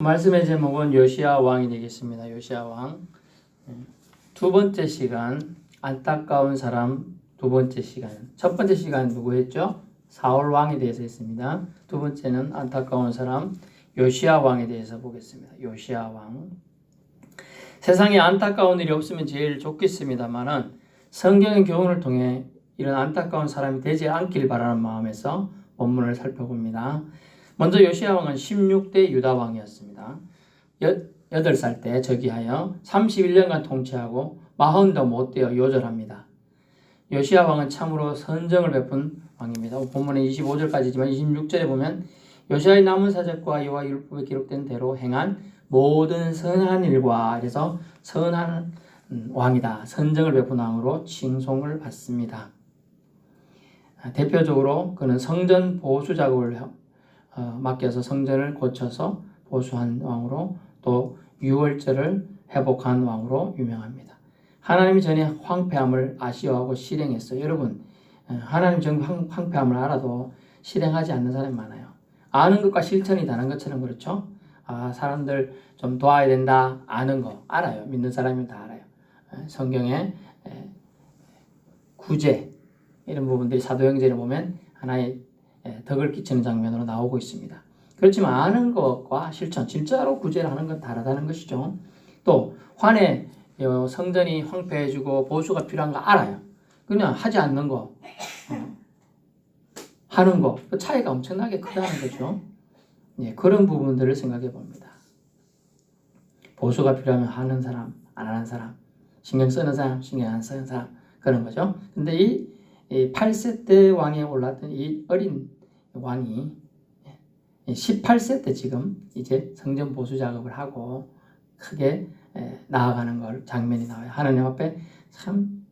말씀의 제목은 요시아 왕이 되겠습니다. 요시아 왕. 예. 두 번째 시간 안타까운 사람 두 번째 시간. 첫 번째 시간 누구 했죠? 사울 왕에 대해서 했습니다. 두 번째는 안타까운 사람 요시아 왕에 대해서 보겠습니다. 요시아 왕. 세상에 안타까운 일이 없으면 제일 좋겠습니다만은 성경의 교훈을 통해 이런 안타까운 사람이 되지 않길 바라는 마음에서 본문을 살펴봅니다. 먼저 요시아 왕은 16대 유다 왕이었습니다. 여, 8살 때 즉위하여 31년간 통치하고 마흔도 못 되어 요절합니다. 요시아 왕은 참으로 선정을 베푼 왕입니다. 본문에 25절까지지만 26절에 보면 요시아의 남은 사적과 여호와 율법에 기록된 대로 행한 모든 선한 일과 그래서 선한 음, 왕이다. 선정을 베푼 왕으로 칭송을 받습니다. 아, 대표적으로 그는 성전 보수 작업을 어, 맡겨서 성전을 고쳐서 보수한 왕으로 또 유월절을 회복한 왕으로 유명합니다. 하나님이 전에 황폐함을 아쉬워하고 실행했어요. 여러분, 어, 하나님 전 황폐함을 알아도 실행하지 않는 사람이 많아요. 아는 것과 실천이 다른 것처럼 그렇죠? 아, 사람들 좀 도와야 된다. 아는 거 알아요. 믿는 사람이면 다 알아요. 어, 성경에 구제 이런 부분들이 사도행전에 보면 하나의 덕을 끼치는 장면으로 나오고 있습니다. 그렇지만 아는 것과 실천, 진짜로 구제를 하는 건 다르다는 것이죠. 또 환에 성전이 황폐해지고 보수가 필요한 거 알아요. 그냥 하지 않는 거, 어, 하는 거, 그 차이가 엄청나게 크다는 거죠. 예, 그런 부분들을 생각해 봅니다. 보수가 필요하면 하는 사람, 안 하는 사람, 신경 쓰는 사람, 신경 안 쓰는 사람, 그런 거죠. 근데 이 8세 때 왕에 올랐던 이 어린 왕이 18세 때 지금 이제 성전 보수 작업을 하고 크게 나아가는 걸 장면이 나와요. 하나님 앞에 참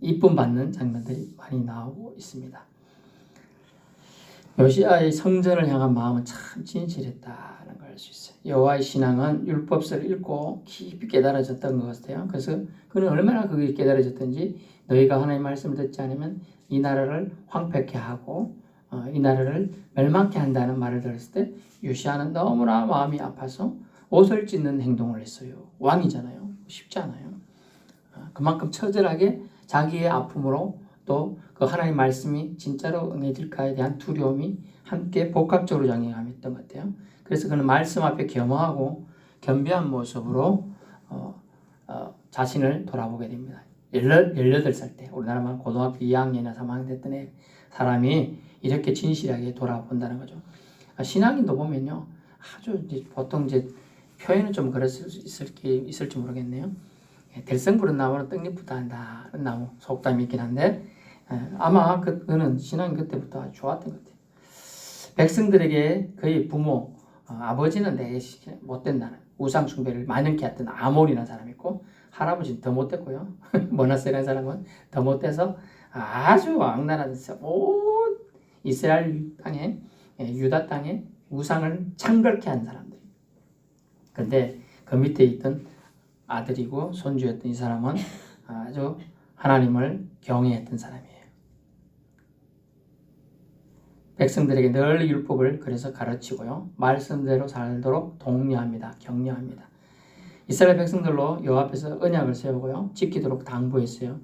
이쁨 받는 장면들이 많이 나오고 있습니다. 요시아의 성전을 향한 마음은 참 진실했다는 걸 알 수 있어요. 여호와의 신앙은 율법서를 읽고 깊이 깨달아졌던 것 같아요. 그래서 그는 얼마나 그게 깨달아졌던지 너희가 하나님의 말씀을 듣지 않으면 이 나라를 황폐케 하고 어, 이 나라를 멸망케 한다는 말을 들었을 때 요시아는 너무나 마음이 아파서 옷을 찢는 행동을 했어요. 왕이잖아요. 쉽지 않아요. 어, 그만큼 처절하게 자기의 아픔으로 또 그 하나님 말씀이 진짜로 응해질까에 대한 두려움이 함께 복합적으로 작용했던 것 같아요. 그래서 그는 말씀 앞에 겸허하고 겸비한 모습으로 어, 어, 자신을 돌아보게 됩니다. 18살 때 우리나라만 고등학교 2학년이나 3학년 됐던 애 사람이 이렇게 진실하게 돌아본다는 거죠. 아, 신앙인도 보면요. 아주 이제 보통 이제 표현은 좀 그랬을 수 있을지, 있을지 모르겠네요. 예, 들성 부른 나무는 떡잎부터 한다는 나무 속담이 있긴 한데 예, 아마 그, 그는 신앙이 그때부터 아주 좋았던 것 같아요. 백성들에게 그의 부모 어, 아버지는 내 못된다는 우상 숭배를 만연케 했던 아몬이라는 사람이 있고 할아버지는 더 못됐고요. 모나스라는 사람은 더 못돼서 아주 왕나라에온 이스라엘 땅에 예, 유다 땅에 우상을 창궐케 한 사람들. 근데 그 밑에 있던 아들이고 손주였던 이 사람은 아주 하나님을 경외했던 사람이에요. 백성들에게 늘 율법을 그래서 가르치고요. 말씀대로 살도록 독려합니다. 격려합니다. 이스라엘 백성들로 여 앞에서 언약을 세우고요. 지키도록 당부했어요.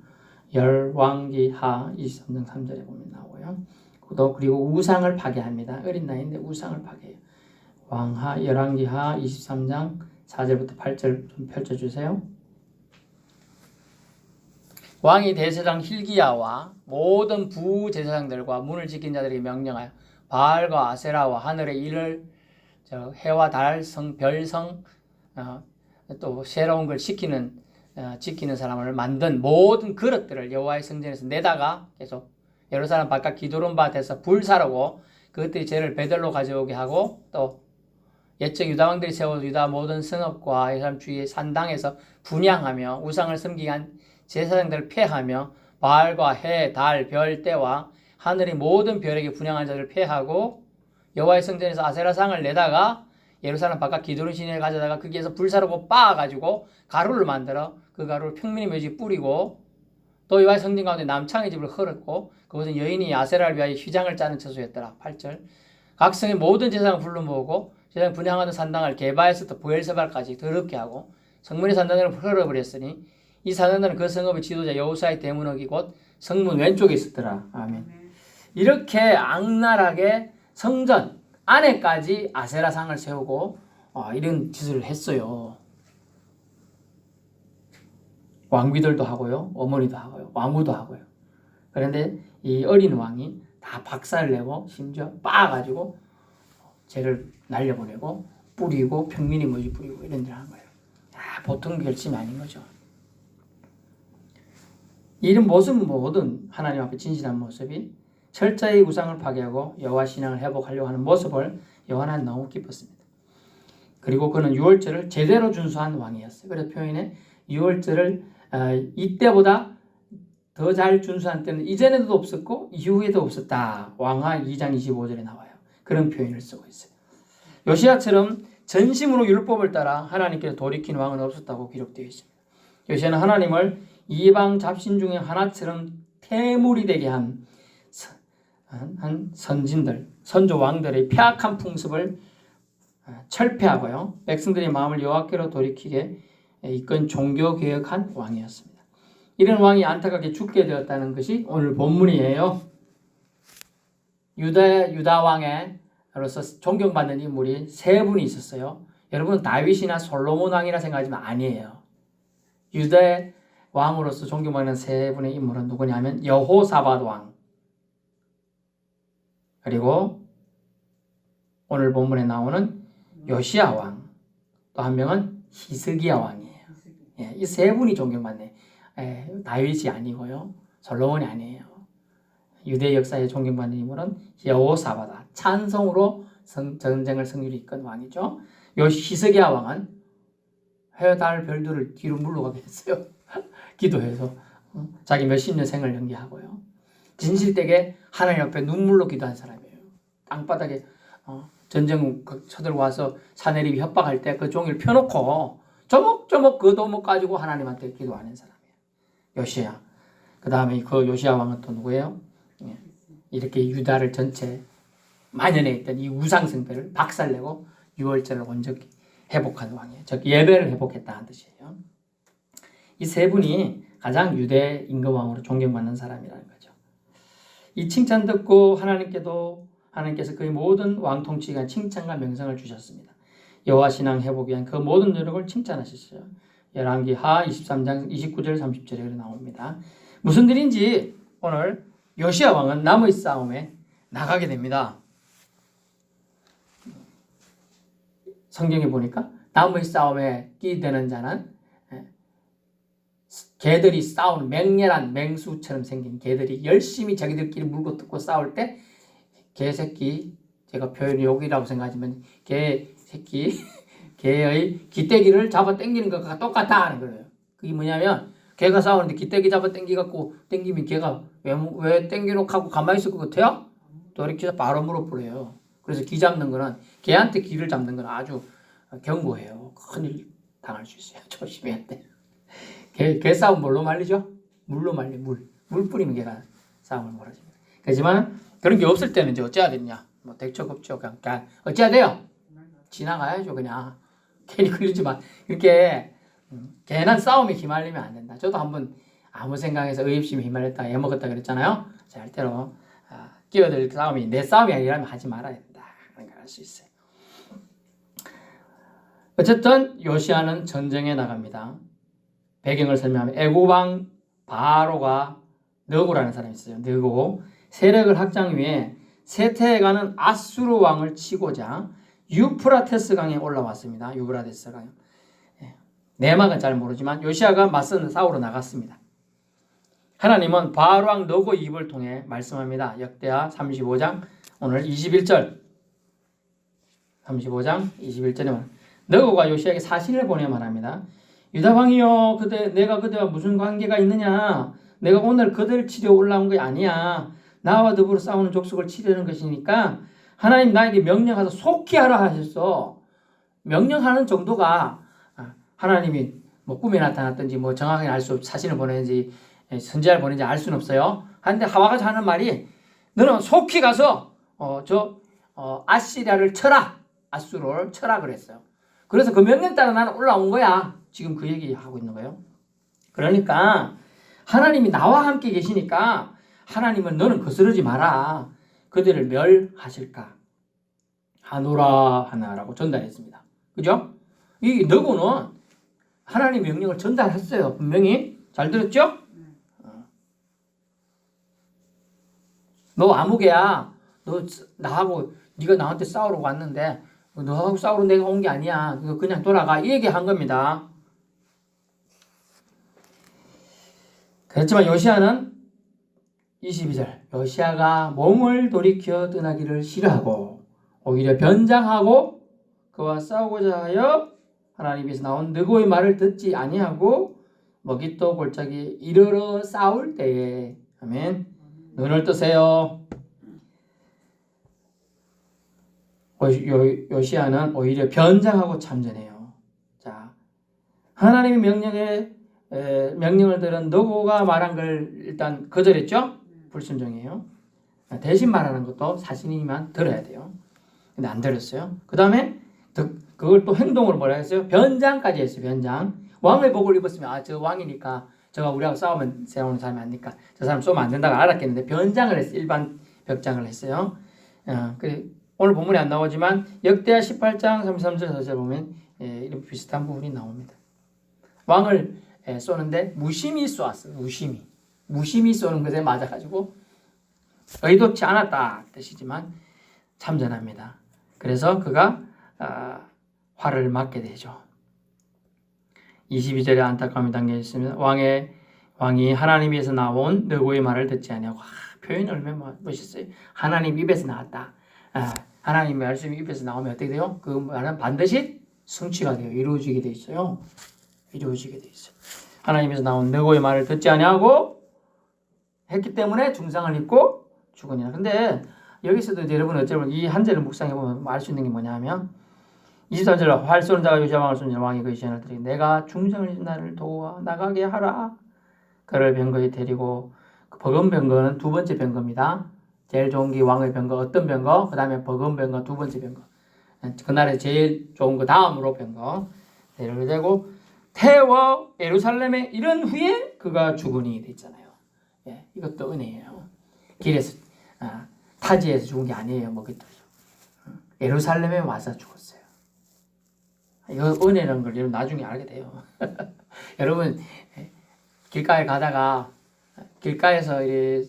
열왕기하 23장 3절에 보면 나오고요. 또 그리고 우상을 파괴합니다. 어린 나이인데 우상을 파괴해요. 왕하 열왕기하 23장 4절부터 8절 좀 펼쳐 주세요. 왕이 대제사장 힐기야와 모든 부제사장들과 문을 지킨 자들에게 명령하여 바알과 아세라와 하늘의 일을 해와 달, 성, 별성 어, 또 새로운 걸 시키는 어, 지키는 사람을 만든 모든 그릇들을 여호와의 성전에서 내다가 계속 예루살렘 바깥 기도론 밭에서 불사르고 그것들이 죄를 베들로 가져오게 하고 또 옛적 유다 왕들이 세워 유다 모든 성읍과 예루살렘 주위의 산당에서 분양하며 우상을 섬기게 한 제사장들을 폐하며 바알과 해, 달, 별, 때와 하늘의 모든 별에게 분양한 자들을 폐하고 여호와의 성전에서 아세라상을 내다가 예루살렘 바깥 기도론 시내를 가져다가 거기에서 불사르고 빻아가지고 가루를 만들어 그 가루를 평민의 묘지 뿌리고 또 여호와의 성전 가운데 남창의 집을 헐었고 그것은 여인이 아세라를 위하여 휘장을 짜는 처소였더라. 8절 각 성의 모든 제사장을 불러 모으고 세상 분양하던 산당을 개바에서부터 부엘세발까지 더럽게 하고 성문의 산당을 흘러버렸으니 이 산당들은 그 성읍의 지도자 여호사의 대문역이 곧 성문 왼쪽에 있었더라. 아멘. 이렇게 악랄하게 성전 안에까지 아세라상을 세우고 어, 이런 짓을 했어요. 왕비들도 하고요, 어머니도 하고요, 왕후도 하고요. 그런데 이 어린 왕이 다 박살을 내고 심지어 빻아가지고 죄를 날려보내고 뿌리고 평민이 뭐지 뿌리고 이런 일을 한 거예요. 야, 보통 결심이 아닌 거죠. 이런 모습은 뭐든 하나님 앞에 진실한 모습이 철저히 우상을 파괴하고 여호와 신앙을 회복하려고 하는 모습을 여호와는 너무 기뻤습니다. 그리고 그는 유월절을 제대로 준수한 왕이었어요. 그래서 표현에 유월절을 어, 이때보다 더 잘 준수한 때는 이전에도 없었고 이후에도 없었다. 왕하 2장 25절에 나와요. 그런 표현을 쓰고 있어요. 요시아처럼 전심으로 율법을 따라 하나님께서 돌이킨 왕은 없었다고 기록되어 있습니다. 요시아는 하나님을 이방 잡신 중에 하나처럼 태물이 되게 한- 한 선진들, 선조 왕들의 폐악한 풍습을 아, 철폐하고요. 백성들의 마음을 여호와께로 돌이키게 이끈 종교 개혁한 왕이었습니다. 이런 왕이 안타깝게 죽게 되었다는 것이 오늘 본문이에요. 유다 유다 왕에로서 존경받는 인물이 세 분이 있었어요. 여러분 다윗이나 솔로몬 왕이라 생각하지만 아니에요. 유다의 왕으로서 존경받는 세 분의 인물은 누구냐면 여호사밧 왕 그리고 오늘 본문에 나오는 요시아 왕, 또 한 명은 히스기야 왕이에요. 예, 이 세 분이 존경받네. 예, 다윗이 아니고요, 솔로몬이 아니에요. 유대 역사에 존경받는 인물은 여호사바다 찬송으로 성- 전쟁을 승리를 이끈 왕이죠. 요 히스기야 왕은 해달 별들을 뒤로 물러가게 했어요. 기도해서 어, 자기 몇십 년 생을 연기하고요. 진실되게 하나님 앞에 눈물로 기도한 사람이에요. 땅바닥에 어, 전쟁 그 쳐들고 와서 사내립이 협박할 때 그 종이를 펴놓고 조목조목 그 도목 가지고 하나님한테 기도하는 사람이에요. 요시야. 그 다음에 그 요시야 왕은 또 누구예요? 예. 이렇게 유다를 전체 만연해 있던 이 우상승배를 박살내고 유월절을 온전히 회복한 왕이에요. 즉 예배를 회복했다는 뜻이에요. 이 세 분이 가장 유대 임금왕으로 존경받는 사람이라는 거죠. 이 칭찬 듣고 하나님께도 하나님께서 그의 모든 왕 통치가 칭찬과 명성을 주셨습니다. 여호와 신앙 회복 위한 그 모든 노력을 칭찬하셨어요. 열왕기 하 23장 29절 30절에 나옵니다. 무슨 일인지 오늘 요시아 왕은 남의 싸움에 나가게 됩니다. 성경에 보니까 남의 싸움에 끼되는 자는 예, 개들이 싸우는 맹렬한 맹수처럼 생긴 개들이 열심히 자기들끼리 물고 뜯고 싸울 때 개새끼 제가 표현이 욕이라고 생각하지만 개 새끼 개의 기대기를 잡아 당기는 것과 똑같다 하는 거예요. 그게 뭐냐면 개가 싸우는데 기대기 잡아 당기 갖고 당기면 개가 왜, 왜 당겨놓고 하고 가만히 있을 것 같아요? 돌이켜서 바로 물어보래요. 그래서 기 잡는 거는 개한테 기를 잡는 건 아주 경고해요. 큰일 당할 수 있어요. 조심해야 돼. 개, 개 싸움 뭘로 말리죠? 물로 말리 물. 물 뿌리면 개가 싸움을 벌어집니다. 그렇지만 그런 게 없을 때는 이제 어찌해야 되냐? 뭐 대책 없죠. 그냥 어찌해야 돼요? 지나가야죠. 그냥 괜히 걸리지 마. 이렇게 음, 괜한 싸움에 휘말리면 안 된다. 저도 한번 아무 생각에서 의입심에 휘말렸다가 애먹었다 그랬잖아요. 절대로 아, 끼어들 싸움이 내 싸움이 아니라면 하지 말아야 된다. 그런 걸알수 있어요. 어쨌든 요시아는 전쟁에 나갑니다. 배경을 설명하면 애고방 바로가 느고라는 사람이 있어요. 느고 세력을 확장 위해 세태해가는 아수르 왕을 치고자 유프라테스 강에 올라왔습니다. 유프라테스 강. 예. 내막은 잘 모르지만 요시아가 맞서는 싸우러 나갔습니다. 하나님은 바알 왕 너고 입을 통해 말씀합니다. 역대하 35장 오늘 21절 35장 21절에 너고가 요시아에게 사신을 보내 말합니다. 유다 왕이여 그대 내가 그대와 무슨 관계가 있느냐 내가 오늘 그대를 치려 올라온 게 아니야 나와 더불어 싸우는 족속을 치려는 것이니까 하나님 나에게 명령하서 속히 하라 하셨어 명령하는 정도가 아, 하나님이 뭐 꿈에 나타났든지 뭐 정확하게 알 수 없, 사신을 보내는지 예, 선지자를 보내는지 알 수는 없어요. 하는데 하와가 하는 말이 너는 속히 가서 어, 저 어, 아시리아를 쳐라. 아수를 철학을 했어요. 그래서 그 명령 따라 나는 올라온 거야. 지금 그 얘기 하고 있는 거예요. 그러니까 하나님이 나와 함께 계시니까 하나님은 너는 거스르지 마라. 그들을 멸하실까 하노라 하나라고 전달했습니다. 그죠? 이 너구는 하나님 명령을 전달했어요. 분명히 잘 들었죠? 어. 너 아무개야. 너 나하고 네가 나한테 싸우러 왔는데 너하고 싸우러 내가 온 게 아니야. 너 그냥 돌아가. 이 얘기 한 겁니다. 그렇지만 요시아는 22절. 요시아가 몸을 돌이켜 떠나기를 싫어하고 오히려 변장하고 그와 싸우고자 하여 하나님께서 나온 느고의 말을 듣지 아니하고 먹잇도 골짜기 이르러 싸울 때에. 아멘. 눈을 뜨세요. 요시아는 오히려 변장하고 참전해요. 자 하나님의 명령에 에, 명령을 들은 너고가 말한 걸 일단 거절했죠 불순종이에요 대신 말하는 것도 사신이만 들어야 돼요 근데 안 들었어요 그 다음에 그걸 또 행동으로 뭐라 했어요? 변장까지 했어요. 변장. 왕의 복을 입었으면 아 저 왕이니까 저가 우리하고 싸우면 싸우는 사람이 아니니까 저 사람 쏘면 안 된다고 알았겠는데 변장을 했어요. 일반 벽장을 했어요. 어, 그래 오늘 본문에 안 나오지만 역대하 18장 33절 4절 보면 예, 이런 비슷한 부분이 나옵니다. 왕을 예, 쏘는데 무심히 쏘았어요. 무심히 무심히 쏘는 것에 맞아가지고 의도치 않았다 뜻이지만 참전합니다. 그래서 그가 아, 화를 맞게 되죠. 22절에 안타까움이 담겨 있으면 왕의 왕이 하나님 에서 나온 너고의 말을 듣지 아니하고 아, 표현이 얼마나 멋있어요. 하나님 입에서 나왔다. 아, 하나님 말씀이 입에서 나오면 어떻게 돼요? 그 말은 반드시 성취가 돼요. 이루어지게 돼 있어요. 이루어지게 돼 있어요. 하나님에서 나온 너고의 말을 듣지 아니하고 했기 때문에 중상을 입고 죽으니라. 근데 여기서도 이제 여러분 어쩌면 이 한 절을 묵상해 보면 알 수 있는 게 뭐냐면 23절 활 쏘는 자가 요시아 왕을 쏘는 왕이 그 시간을 드리 내가 중정을 진 나를 도와 나가게 하라. 그를 병거에 데리고 그 버금 병거는 두 번째 병거입니다. 제일 좋은 게 왕의 병거 어떤 병거? 그 다음에 버금 병거 두 번째 병거. 그날에 제일 좋은 거 다음으로 병거. 데리고 태워 예루살렘에 이른 후에 그가 죽으니 됐잖아요 예, 이것도 은혜예요 길에서 아, 타지에서 죽은 게 아니에요 뭐겠죠 예루살렘에 와서 죽었어요 이 은혜라는 걸 여러분 나중에 알게 돼요. 여러분 길가에 가다가 길가에서 이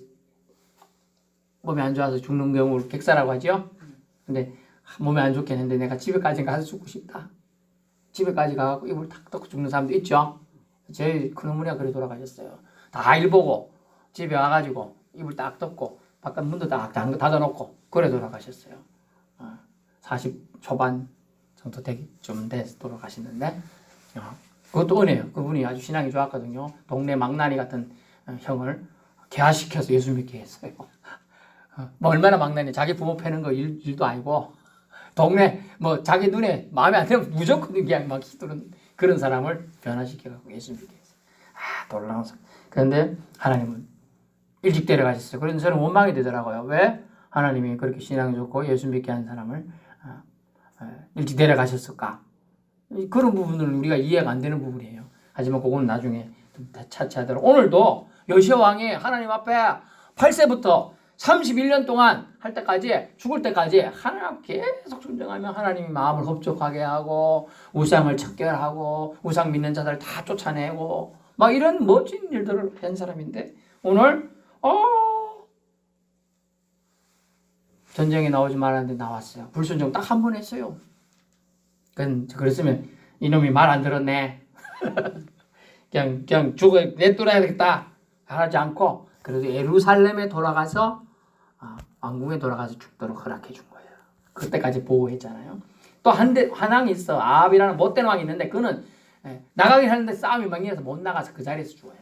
몸이 안 좋아서 죽는 경우를 객사라고 하죠. 근데 몸이 안 좋겠는데 내가 집에까지 가서 죽고 싶다. 집에까지 가고 이불 탁 덮고 죽는 사람도 있죠. 저희 큰어머니가 그래 돌아가셨어요. 다 일 보고 집에 와가지고 이불 딱 덮고 바깥 문도 딱 닫- 닫아놓고 그래 돌아가셨어요. 어, 40 초반 정도 되기 좀 돼서 돌아가시는데 어, 그것도 은혜요. 그분이 아주 신앙이 좋았거든요. 동네 망나니 같은 어, 형을 개화시켜서 예수 믿게 했어요. 어, 뭐 얼마나 망나니 자기 부모 패는 거 일, 일도 아니고 동네 뭐 자기 눈에 마음에 안 들면 무조건 그냥 막 휘두른 그런 사람을 변화시켜갖고 예수 믿게 했어요. 아 놀라운 사 그런데 하나님은 일찍 데려가셨어요. 그래서 저는 원망이 되더라고요. 왜 하나님이 그렇게 신앙이 좋고 예수 믿게 한 사람을 어, 어, 일찍 데려가셨을까? 이- 그런 부분은 우리가 이해가 안 되는 부분이에요. 하지만 그건 나중에 차치하도록 오늘도 여시아 왕이 하나님 앞에 8세부터 31년 동안 할 때까지 죽을 때까지 하나님 계속 순종하며 하나님이 마음을 흡족하게 하고 우상을 척결하고 우상 믿는 자들 다 쫓아내고 막 이런 멋진 일들을 한 사람인데 오늘 어 전쟁에 나오지 말았는데 나왔어요. 불순종 딱 한 번 했어요. 그랬으면 이놈이 말 안 들었네. 그냥 그냥 죽어 내돌아야 되겠다 하지 않고 그래도 예루살렘에 돌아가서 아, 왕궁에 돌아가서 죽도록 허락해 준 거예요. 그때까지 보호했잖아요. 또 한대 한왕이 있어 아합이라는 못된 왕이 있는데 그는 예, 나가긴 하는데 싸움이 망해서 못 나가서 그 자리에서 죽어요.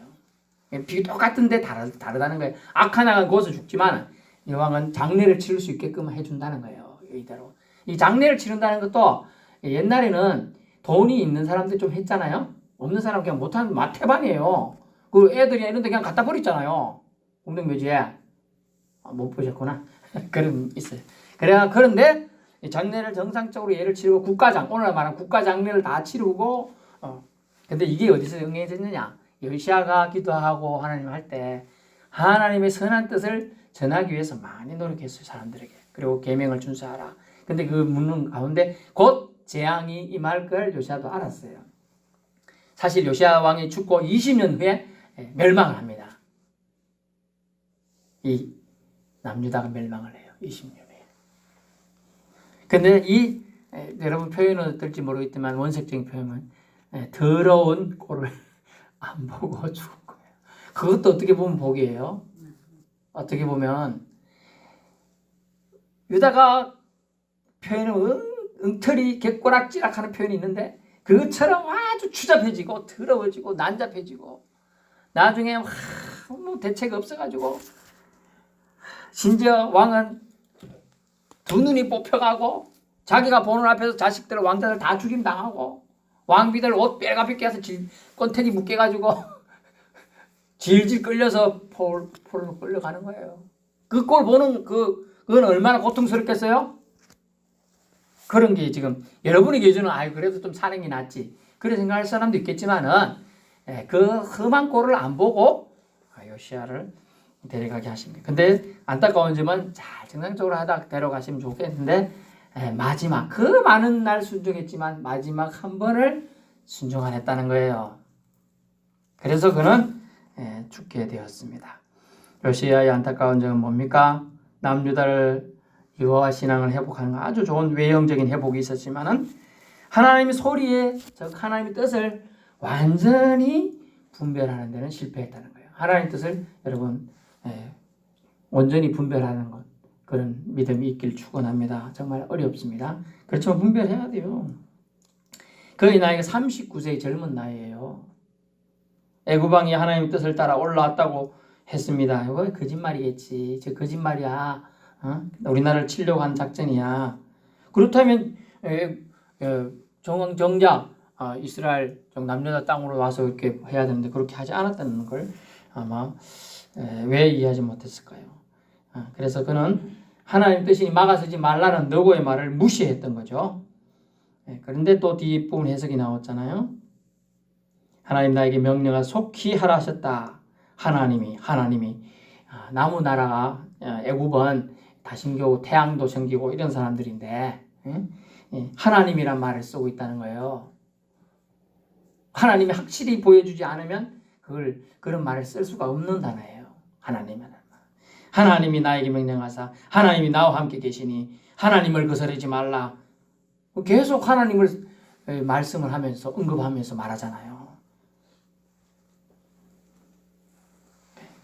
예, 비 똑같은데 다르, 다르다는 거예요. 왕은 거기서 죽지만 이 왕은 장례를 치를 수 있게끔 해준다는 거예요. 이대로 이 장례를 치른다는 것도 옛날에는 돈이 있는 사람들 좀 했잖아요. 없는 사람 그냥 못하는 마태반이에요. 그 애들이 이런데 그냥 갖다 버렸잖아요. 공동묘지에 아, 못 보셨구나. 그럼 있어요. 그래 그런데 이 장례를 정상적으로 예를 치르고 국가장 오늘 말한 국가 장례를 다 치르고 어 근데 이게 어디서 응해졌느냐 여시아가 기도하고 하나님 할 때 하나님의 선한 뜻을 전하기 위해서 많이 노력했어요 사람들에게. 그리고 계명을 준수하라. 근데 그 묻는 가운데 곧 재앙이 임할 걸 요시아도 알았어요. 사실 요시아 왕이 죽고 20년 후에 예, 멸망을 합니다. 이 남유다가 멸망을 해요 20년 후에. 근데 이 에, 여러분 표현은 어떨지 모르겠지만 원색적인 표현은 에, 더러운 꼴을 안 보고 죽은 거예요. 그것도 어떻게 보면 복이에요. 어떻게 보면 유다가 표현은 응, 엉터리 개꼬락지락하는 표현이 있는데 그것처럼 아주 추잡해지고 더러워지고 난잡해지고 나중에 와, 뭐 대책 없어가지고 심지어 왕은 두 눈이 뽑혀가고 자기가 보는 앞에서 자식들 왕자들 다 죽임 당하고 왕비들 옷 빼가벗게 해서 질, 꼰태기 묶여가지고 질질 끌려서 폴, 폴로 끌려가는 거예요. 그 꼴 보는 그 그건 얼마나 고통스럽겠어요? 그런 게 지금 여러분의 기준은 아이 그래도 좀 사는 게 낫지 그래 생각할 사람도 있겠지만은 예, 그 험한 꼴을 안 보고 아, 요시아를 데려가게 하십니다. 근데 안타까운 점은 잘 정상적으로 하다 데려가시면 좋겠는데 에, 마지막 그 많은 날 순종했지만 마지막 한 번을 순종 안 했다는 거예요. 그래서 그는 에, 죽게 되었습니다. 요시아의 안타까운 점은 뭡니까? 남유다를 여호와 신앙을 회복하는 거 아주 좋은 외형적인 회복이 있었지만은 하나님의 소리에 즉 하나님의 뜻을 완전히 분별하는 데는 실패했다는 거예요. 하나님의 뜻을 여러분 예, 온전히 분별하는 것 그런 믿음이 있길 축원합니다. 정말 어렵습니다. 그렇지만 분별해야 돼요. 그의 나이가 39세의 젊은 나이예요. 애구방이 하나님 뜻을 따라 올라왔다고 했습니다. 이거 거짓말이겠지. 저 거짓말이야. 어? 우리나라를 치려고 한 작전이야. 그렇다면 에, 에, 정, 정작 아, 이스라엘 남유다 땅으로 와서 이렇게 해야 되는데 그렇게 하지 않았다는 걸 아마 에, 왜 이해하지 못했을까요? 아, 그래서 그는 하나님 뜻이 막아서지 말라는 너고의 말을 무시했던 거죠. 예, 그런데 또 뒷부분 해석이 나왔잖아요. 하나님 나에게 명령을 속히 하라 하셨다. 하나님이 하나님이 아, 나무 나라가 아, 애굽은 다신교 태양도 섬기고 이런 사람들인데 예? 예, 하나님이란 말을 쓰고 있다는 거예요. 하나님이 확실히 보여주지 않으면 그걸 그런 말을 쓸 수가 없는 단어예요. 말. 하나님이 나에게 명령하사 하나님이 나와 함께 계시니 하나님을 거스르지 말라. 계속 하나님을 에, 말씀을 하면서 언급하면서 말하잖아요.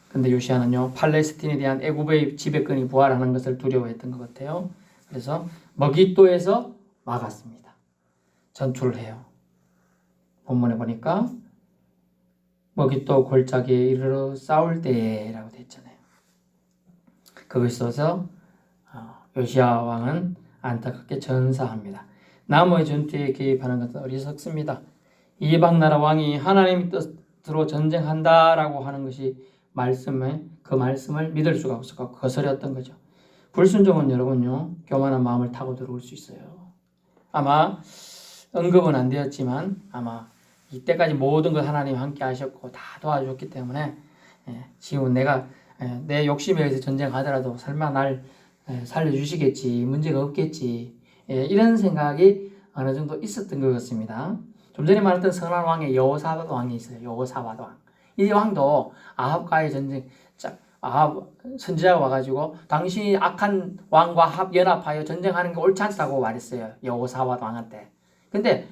근데 요시아는요 팔레스틴에 대한 애굽의 지배권이 부활하는 것을 두려워했던 것 같아요. 그래서 머기또에서 막았습니다. 전투를 해요. 본문에 보니까 머기또 골짜기에 이르러 싸울 때라고 됐잖아요. 그것이 있어서 어, 요시아 왕은 안타깝게 전사합니다. 나무의 전투에 개입하는 것은 어리석습니다. 이방 나라 왕이 하나님 뜻으로 전쟁한다라고 하는 것이 말씀에 그 말씀을 믿을 수가 없었고 거스렸던 거죠. 불순종은 여러분요 교만한 마음을 타고 들어올 수 있어요. 아마 언급은 안 되었지만 아마 이때까지 모든 걸 하나님 함께 하셨고 다 도와줬기 때문에 예, 지금 내가 예, 내 욕심에 의해서 전쟁하더라도 설마 날 예, 살려주시겠지 문제가 없겠지 예, 이런 생각이 어느 정도 있었던 것 같습니다. 좀 전에 말했던 선한 왕의 여호사밧 왕이 있어요. 여호사밧 왕. 이 왕도 아합과의 전쟁, 자, 아합 선지자가 와가지고 당신이 악한 왕과 합 연합하여 전쟁하는 게 옳지 않다고 말했어요. 여호사밧 왕한테. 근데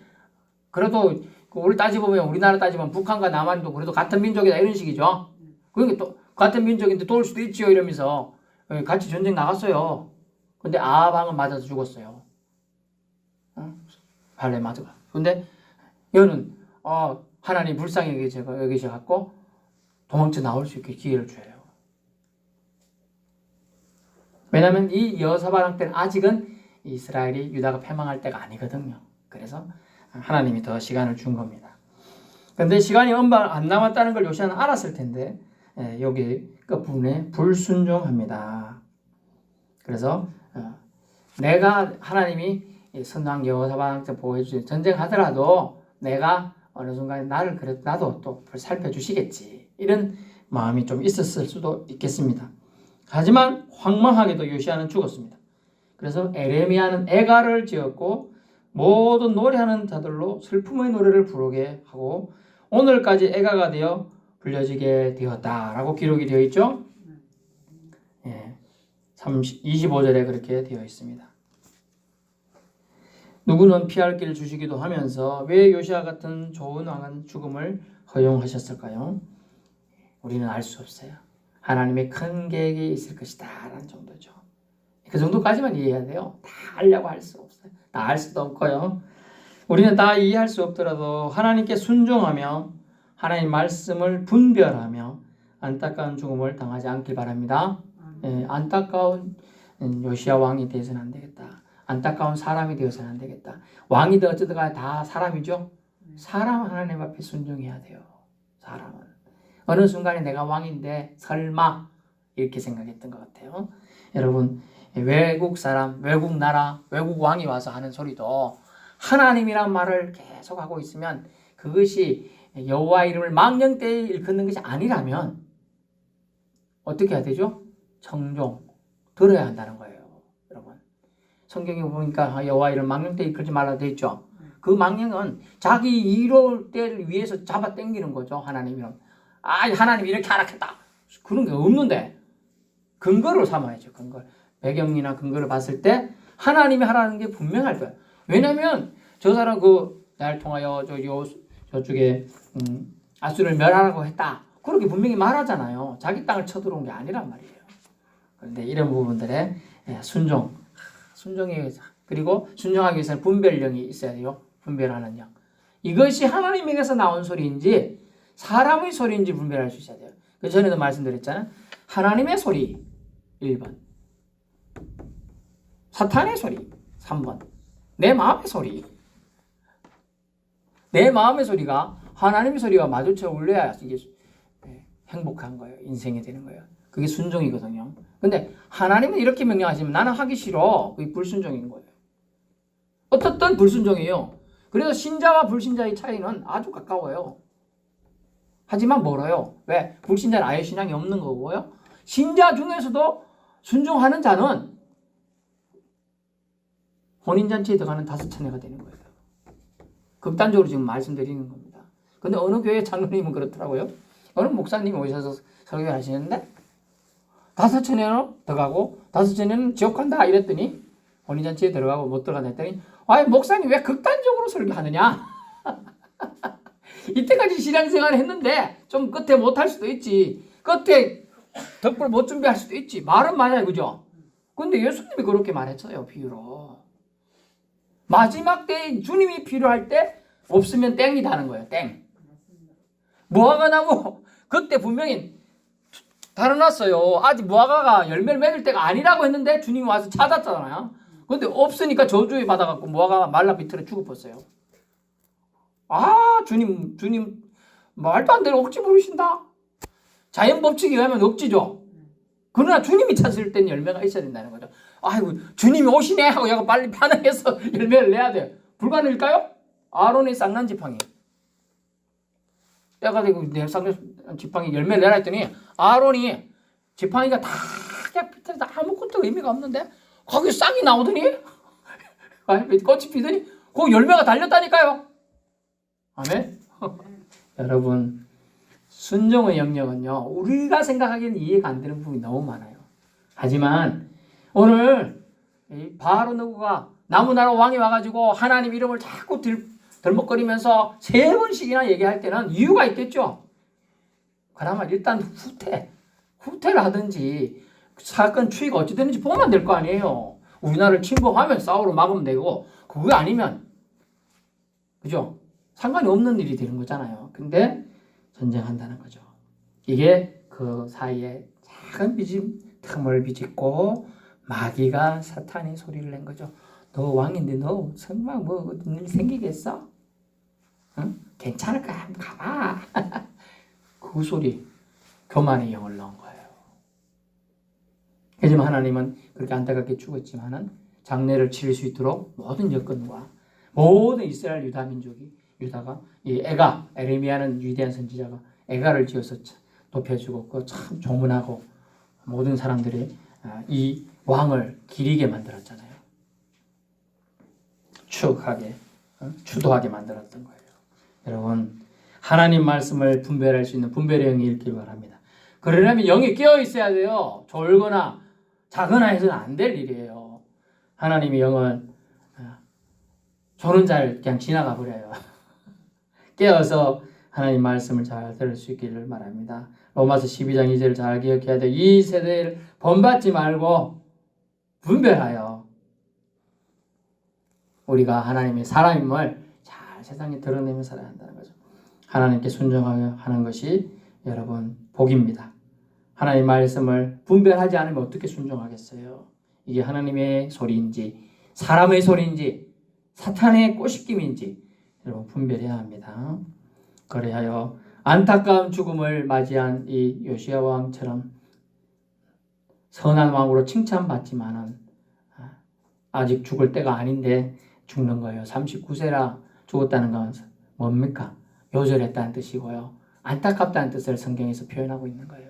그래도 그 우리 따지보면 우리나라 따지면 북한과 남한도 그래도 같은 민족이다 이런 식이죠. 그러니까 또 같은 민족인데 도울 수도 있지요 이러면서 예, 같이 전쟁 나갔어요. 근데 아합 왕은 맞아서 죽었어요. 발레 맞아가. 근데 여는 어, 하나님 불쌍히 여기셔 갖고 도망쳐 나올 수 있게 기회를 줘요. 왜냐하면 이 여사바랑 때는 아직은 이스라엘이 유다가 패망할 때가 아니거든요. 그래서 하나님이 더 시간을 준 겁니다. 근데 시간이 얼마 안 남았다는 걸 요시아는 알았을 텐데 예, 여기 끝부분에 불순종합니다. 그래서 어, 내가 하나님이 이 선왕 여호사밧한테 보호해 주신 전쟁하더라도 내가 어느 순간에 나를 그래 나도 또 살펴주시겠지 이런 마음이 좀 있었을 수도 있겠습니다. 하지만 황망하게도 요시아는 죽었습니다. 그래서 에레미야는 애가를 지었고 모든 노래하는 자들로 슬픔의 노래를 부르게 하고 오늘까지 애가가 되어 불려지게 되었다라고 기록이 되어 있죠. 예, 30, 25절에 그렇게 되어 있습니다. 누구는 피할 길을 주시기도 하면서 왜 요시아 같은 좋은 왕은 죽음을 허용하셨을까요? 우리는 알 수 없어요. 하나님의 큰 계획이 있을 것이다 라는 정도죠. 그 정도까지만 이해해야 돼요. 다 알려고 할 수 없어요. 다 알 수도 없고요. 우리는 다 이해할 수 없더라도 하나님께 순종하며 하나님 말씀을 분별하며 안타까운 죽음을 당하지 않길 바랍니다. 예, 안타까운 요시아 왕이 되어서는 안 되겠다. 안타까운 사람이 되어서는 안 되겠다. 왕이든 어쨌든 다 사람이죠. 사람 하나님 앞에 순종해야 돼요. 사람은. 어느 순간에 내가 왕인데 설마 이렇게 생각했던 것 같아요. 여러분 외국 사람, 외국 나라, 외국 왕이 와서 하는 소리도 하나님이란 말을 계속 하고 있으면 그것이 여호와 이름을 망령되이 일컫는 것이 아니라면 어떻게 해야 되죠? 청종 들어야 한다는 거예요, 여러분. 성경에 보니까 여호와 이름 망령되이 일컬지 말라 돼 있죠. 그 망령은 자기 이룰 때를 위해서 잡아 당기는 거죠, 하나님 이름. 아, 하나님 이렇게 하락했다. 그런 게 없는데 근거를 삼아야죠, 근거. 배경이나 근거를 봤을 때 하나님이 하라는 게 분명할 거예요. 왜냐면 저 사람 그 날 통하여 저 요 저쪽에 음, 아수를 멸하라고 했다. 그렇게 분명히 말하잖아요. 자기 땅을 쳐들어온 게 아니란 말이에요. 그런데 이런 부분들에 예, 순종, 순종이 그리고 순종하기 위해서는 분별령이 있어야 돼요. 분별하는 령. 이것이 하나님에게서 나온 소리인지 사람의 소리인지 분별할 수 있어야 돼요. 그 전에도 말씀드렸잖아요. 하나님의 소리 1번. 사탄의 소리 3번. 내 마음의 소리. 내 마음의 소리가 하나님의 소리와 마주쳐 울려야 이게 예, 행복한 거예요. 인생이 되는 거예요. 그게 순종이거든요. 근데 하나님은 이렇게 명령하시면 나는 하기 싫어. 그게 불순종인 거예요. 어떻든 불순종이에요. 그래서 신자와 불신자의 차이는 아주 가까워요. 하지만 멀어요. 왜? 불신자는 아예 신앙이 없는 거고요. 신자 중에서도 순종하는 자는 혼인잔치에 들어가는 다섯 차례가 되는 거예요. 극단적으로 지금 말씀드리는 겁니다. 근데 어느 교회 장로님은 그렇더라고요. 어느 목사님이 오셔서 설교 하시는데 다섯 천에는 들어가고 다섯 천에는 지옥 간다 이랬더니 혼인잔치에 들어가고 못 들어간다 했더니 아니 목사님 왜 극단적으로 설교하느냐? 이때까지 신앙생활을 했는데 좀 끝에 못할 수도 있지. 끝에 덕분을 못 준비할 수도 있지. 말은 맞아요 그죠? 근데 예수님이 그렇게 말했어요 비유로 마지막 때 주님이 필요할 때 없으면 땡이다는 거예요 땡 무화과 나무 그때 분명히 달아놨어요. 아직 무화과가 열매를 맺을 때가 아니라고 했는데 주님이 와서 찾았잖아요. 근데 없으니까 저주에 받아갖고 무화과가 말라 비틀어 죽어버렸어요. 아 주님 주님 말도 안 되는 억지 부르신다. 자연 법칙에 의하면 억지죠. 그러나 주님이 찾을 때는 열매가 있어야 된다는 거죠. 아이고 주님이 오시네 하고 약간 빨리 반응해서 열매를 내야 돼요. 불가능일까요? 아론의 쌍난 지팡이. 때가 되고 내 쌍난 지팡이 열매를 내라 했더니 아론이 지팡이가 다 그냥 밑에서 아무것도 의미가 없는데 거기 싹이 나오더니 꽃이 피더니 그 열매가 달렸다니까요. 아멘. 여러분 순종의 영역은요 우리가 생각하기에는 이해가 안 되는 부분이 너무 많아요. 하지만 오늘 바로 누구가 나무나라 왕이 와가지고 하나님 이름을 자꾸 들, 들먹거리면서 세 번씩이나 얘기할 때는 이유가 있겠죠. 그나마 일단 후퇴, 후퇴를 하든지 사건 추이가 어찌 되는지 보면 될 거 아니에요. 우리나라를 침공하면 싸우러 막으면 되고 그거 아니면 그죠? 상관이 없는 일이 되는 거잖아요. 근데 전쟁한다는 거죠. 이게 그 사이에 작은 비집 틈을 비집고 마귀가 사탄이 소리를 낸 거죠. 너 왕인데 너 설마 뭐일 생기겠어? 응? 괜찮을까? 한번 가봐. 그 소리 교만의 영을 넣은 거예요. 하지만 하나님은 그렇게 안타깝게 죽었지만은 장례를 치를 수 있도록 모든 여건과 모든 이스라엘 유다 민족이 유다가 이 애가 에레미야는 위대한 선지자가 애가를 지어서 참 높여주고 그 참 조문하고 모든 사람들이 아, 이 왕을 기리게 만들었잖아요. 추억하게 어? 추도하게 만들었던 거예요. 여러분 하나님 말씀을 분별할 수 있는 분별의 영이 있길 바랍니다. 그러려면 영이 깨어 있어야 돼요. 졸거나 자거나 해서는 안 될 일이에요. 하나님의 영은 아, 조는 잘 그냥 지나가 버려요. 깨어서 하나님 말씀을 잘 들을 수 있기를 바랍니다. 로마서 12장 2절을 잘 기억해야 돼요. 이 세대를 본받지 말고 분별하여 우리가 하나님의 사람임을 잘 세상에 드러내며 살아야 한다는 거죠. 하나님께 순종하여 하는 것이 여러분 복입니다. 하나님 말씀을 분별하지 않으면 어떻게 순종하겠어요? 이게 하나님의 소리인지 사람의 소리인지 사탄의 꼬시김인지 여러분 분별해야 합니다. 그래하여 안타까운 죽음을 맞이한 이 요시아 왕처럼 선한 왕으로 칭찬받지만은 아직 죽을 때가 아닌데 죽는 거예요. 39세라 죽었다는 건 뭡니까? 요절했다는 뜻이고요. 안타깝다는 뜻을 성경에서 표현하고 있는 거예요.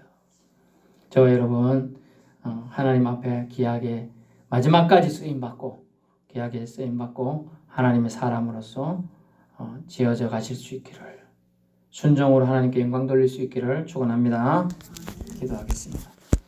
저 여러분 어, 하나님 앞에 귀하게 마지막까지 쓰임 받고 귀하게 쓰임 받고 하나님의 사람으로서 어, 지어져 가실 수 있기를 순종으로 하나님께 영광 돌릴 수 있기를 축원합니다. 기도하겠습니다.